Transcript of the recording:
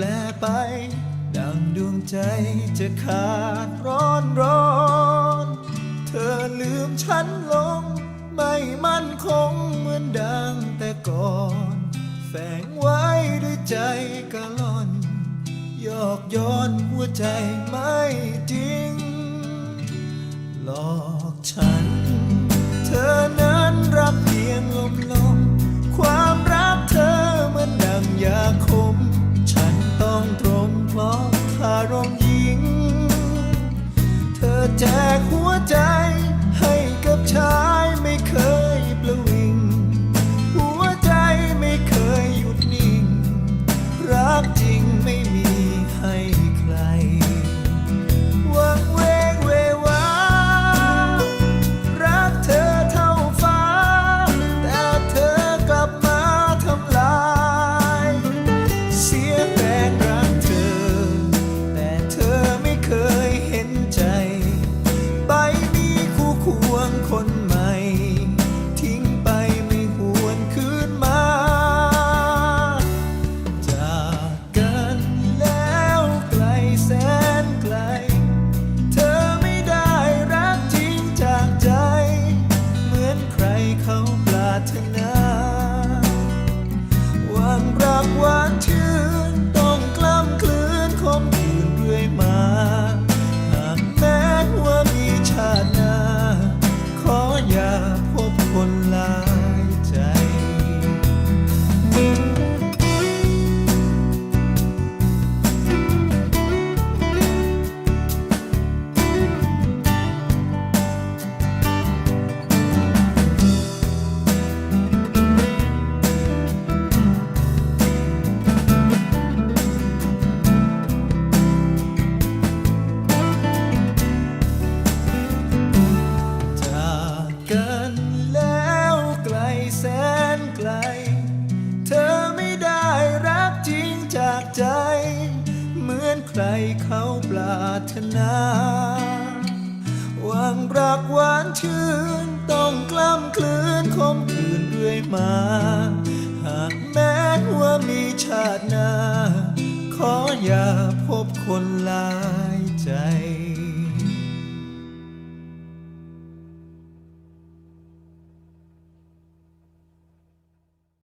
แปลไป ดังดวงใจจะขาดร้อนร้อน เธอลืมฉันลง ไม่มั่นคงเหมือนดังแต่ก่อน แฝงไว้ด้วยใจกะล่อน ยอกย้อนหัวใจไม่จริง one two ใจเขาปรารถนาหวังรักหวานชื่น ต้องกล้ำคลืนคมคืนเรื่อยมา หากแม้ว่ามีชาติหน้า ขออย่าพบ